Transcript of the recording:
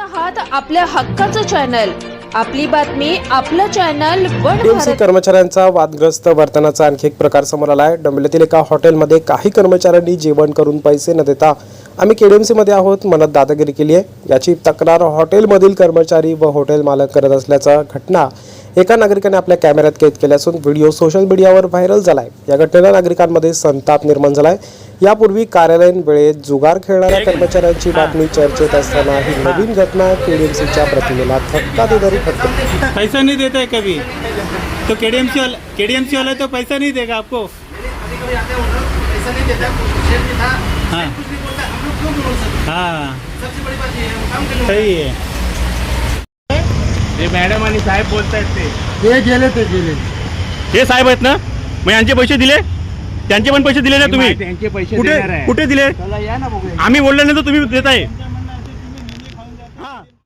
आहात आपल्या हक्काचं चॅनल. आपली बातमी आपलं चॅनल टीएमसी कर्मचाऱ्यांचा वादग्रस्त वर्तनाचा आणखी एक प्रकार समोर आला आहे डंबेलीतील एका हॉटेलमध्ये काही कर्मचाऱ्यांनी जेवण करून पैसे न देता आम्ही केडीएमसी मध्ये आहोत म्हणत दादागिरी केली आहे. याची तक्रार हॉटेलमधील कर्मचारी व हॉटेल मालक करत असल्याचा घटना एका नागरिकाने आपल्या कॅमेऱ्यात कैद केली असून व्हिडिओ सोशल मीडियावर व्हायरल झालाय. या घटनेला नागरिकांमध्ये संताप निर्माण झालाय. यापूर्वी कार्यालयीन वेळेत जुगार खेळणाऱ्या कर्मचाऱ्यांची बातमी चर्चेत असताना ही नवीन घटना केडीएमसीच्या प्रतिमेला धक्का देणारी ठरते पैसा नहीं देता है कभी तो के डी एम सी वाला तो पैसा नहीं देगा आपको? हाँ. हाँ. सही है. ते मॅडम आणि साहेब बोलतायत ते. ते गेले ते गेले. हे साहेब आहेत ना? मग यांचे पैसे दिले? त्यांचे पण पैसे दिले ना तुम्ही? त्यांचे पैसे कुठे? देणार आहे. कुठे दिले? चला या ना बघूया. आम्ही बोलल्यानंतर तुम्ही देताय.